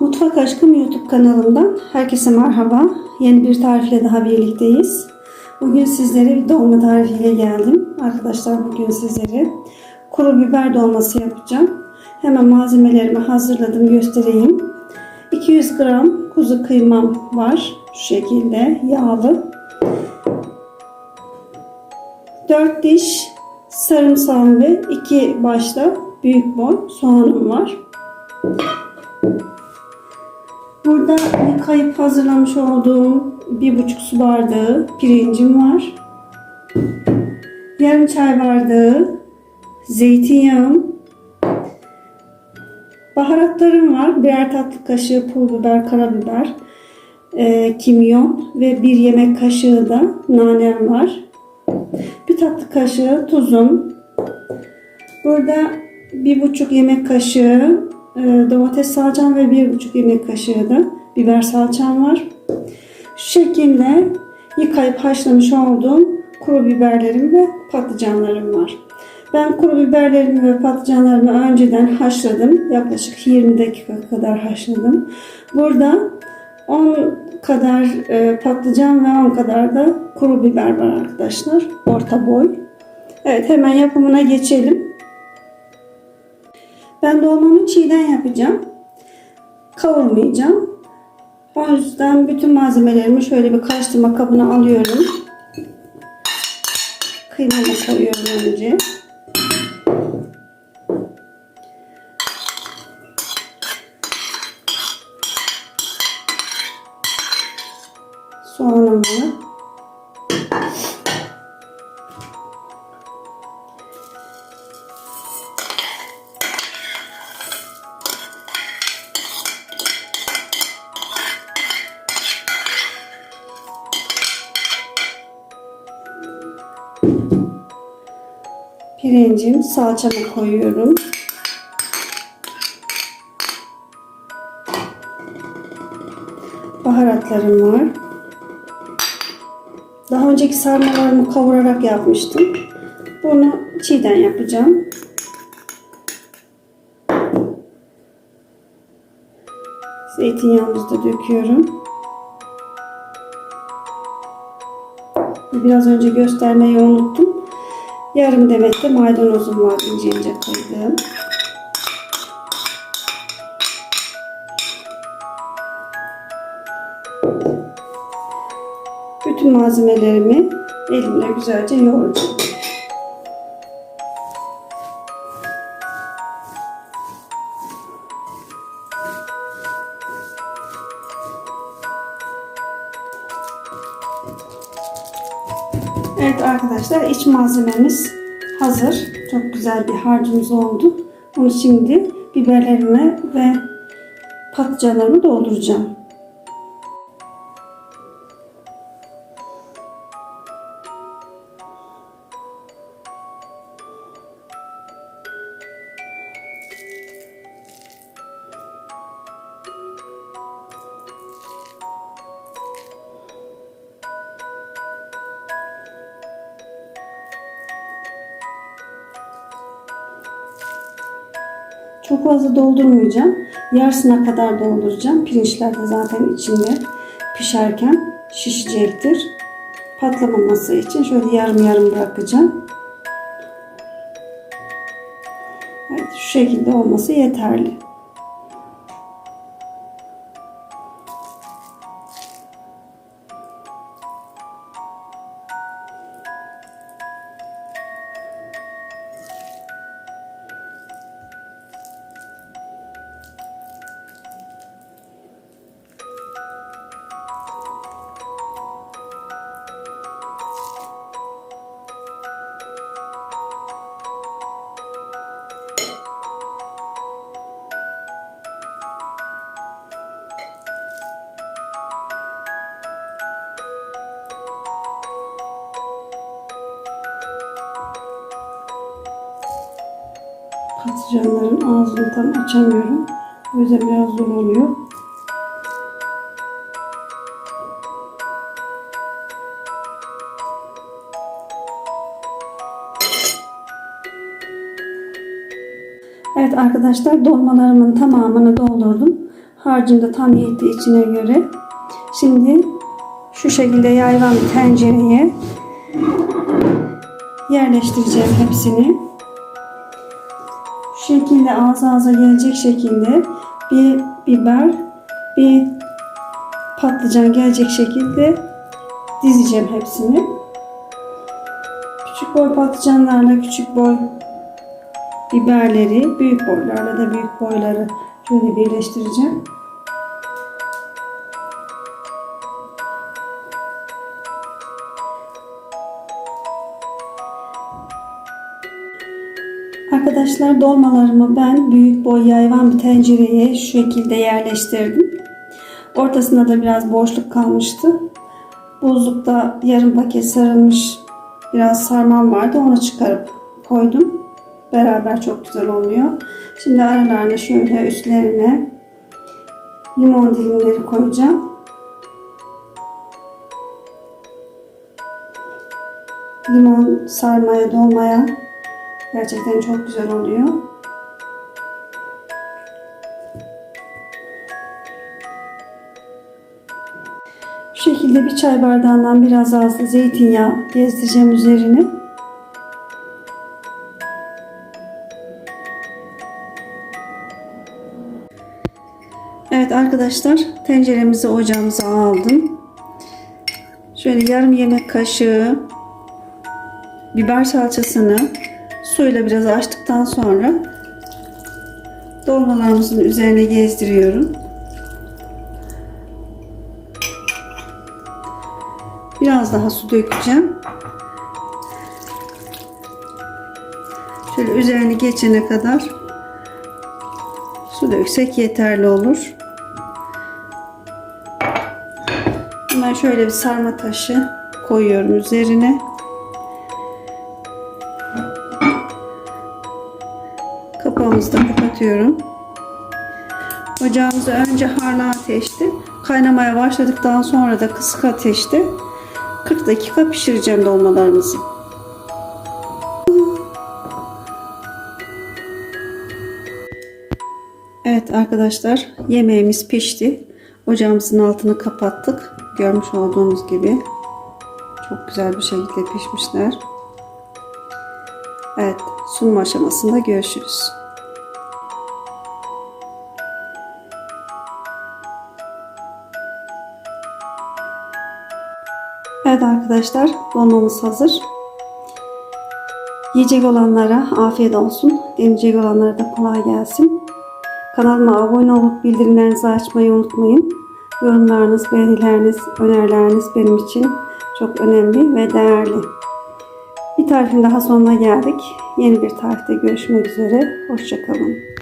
Mutfak Aşkım YouTube kanalımdan herkese merhaba. Yeni bir tarifle daha birlikteyiz. Bugün sizlere bir dolma tarifiyle geldim. Arkadaşlar bugün sizlere kuru biber dolması yapacağım. Hemen malzemelerimi hazırladım göstereyim. 200 gram kuzu kıymam var. Şu şekilde yağlı. 4 diş sarımsağım ve 2 başta büyük boy soğanım var. Burada yıkayıp hazırlamış olduğum bir buçuk su bardağı pirincim var. Yarım çay bardağı zeytinyağım. Baharatlarım var. Birer tatlı kaşığı pul biber, karabiber, e, kimyon ve bir yemek kaşığı da nanem var. Bir tatlı kaşığı tuzum. Burada bir buçuk yemek kaşığı domates salçam ve bir buçuk yemek kaşığı da biber salçam var. Şu şekilde yıkayıp haşlamış olduğum kuru biberlerim ve patlıcanlarım var. Ben kuru biberlerimi ve patlıcanlarımı önceden haşladım. Yaklaşık 20 dakika kadar haşladım. Burada 10 kadar e, patlıcan ve 10 kadar da kuru biber var arkadaşlar. Orta boy. Evet hemen yapımına geçelim. Ben dolmamı çiğden yapacağım. Kavurmayacağım. O yüzden bütün malzemelerimi şöyle bir karıştırma kabına alıyorum. Kıymamı koyuyorum önce. Soğanımı Pirincim, salçamı koyuyorum. Baharatlarım var. Daha önceki sarmalarımı kavurarak yapmıştım. Bunu çiğden yapacağım. Zeytinyağımızı da döküyorum. Biraz önce göstermeyi unuttum. Yarım demet de maydanozum var ince ince kıydığım. Bütün malzemelerimi elimle güzelce yoğuracağım. Evet arkadaşlar iç malzememiz hazır. Çok güzel bir harcımız oldu. Bunu şimdi biberlerime ve patlıcanlarımı dolduracağım. Çok fazla doldurmayacağım. Yarısına kadar dolduracağım. Pirinçler de zaten içinde pişerken şişecektir. Patlamaması için şöyle yarım yarım bırakacağım. Evet, şu şekilde olması yeterli. Patlıcanların ağzını tam açamıyorum. O yüzden biraz zor oluyor. Evet arkadaşlar dolmalarımın tamamını doldurdum. Harcım da tam yetti içine göre. Şimdi şu şekilde yayvan tencereye yerleştireceğim hepsini. Şekilde ağız ağza gelecek şekilde bir biber, bir patlıcan gelecek şekilde dizeceğim hepsini. Küçük boy patlıcanlarla küçük boy biberleri, büyük boylarla da büyük boyları şöyle birleştireceğim. Arkadaşlar dolmalarımı ben büyük boy yayvan bir tencereye şu şekilde yerleştirdim. Ortasında da biraz boşluk kalmıştı. Buzlukta yarım paket sarılmış biraz sarmam vardı. Onu çıkarıp koydum. Beraber çok güzel oluyor. Şimdi aralarına şöyle üstlerine limon dilimleri koyacağım. Limon sarmaya dolmaya gerçekten çok güzel oluyor. Şu şekilde bir çay bardağından biraz az zeytinyağı gezdireceğim üzerine. Evet arkadaşlar tenceremizi ocağımıza aldım. Şöyle yarım yemek kaşığı biber salçasını suyla biraz açtıktan sonra dolmalarımızın üzerine gezdiriyorum. Biraz daha su dökeceğim. Şöyle üzerine geçene kadar su döksek yeterli olur. Hemen şöyle bir sarma taşı koyuyorum üzerine. Kapağımızı da kapatıyorum. Ocağımızı önce harlı ateşte kaynamaya başladıktan sonra da kısık ateşte 40 dakika pişireceğim dolmalarımızı. Evet arkadaşlar yemeğimiz pişti. Ocağımızın altını kapattık. Görmüş olduğunuz gibi çok güzel bir şekilde pişmişler. Evet sunum aşamasında görüşürüz. Evet arkadaşlar dolmamız hazır. Yiyecek olanlara afiyet olsun. Deneyecek olanlara da kolay gelsin. Kanalıma abone olup bildirimlerinizi açmayı unutmayın. Yorumlarınız, beğenileriniz, önerileriniz benim için çok önemli ve değerli. Bir tarifin daha sonuna geldik. Yeni bir tarifte görüşmek üzere. Hoşçakalın.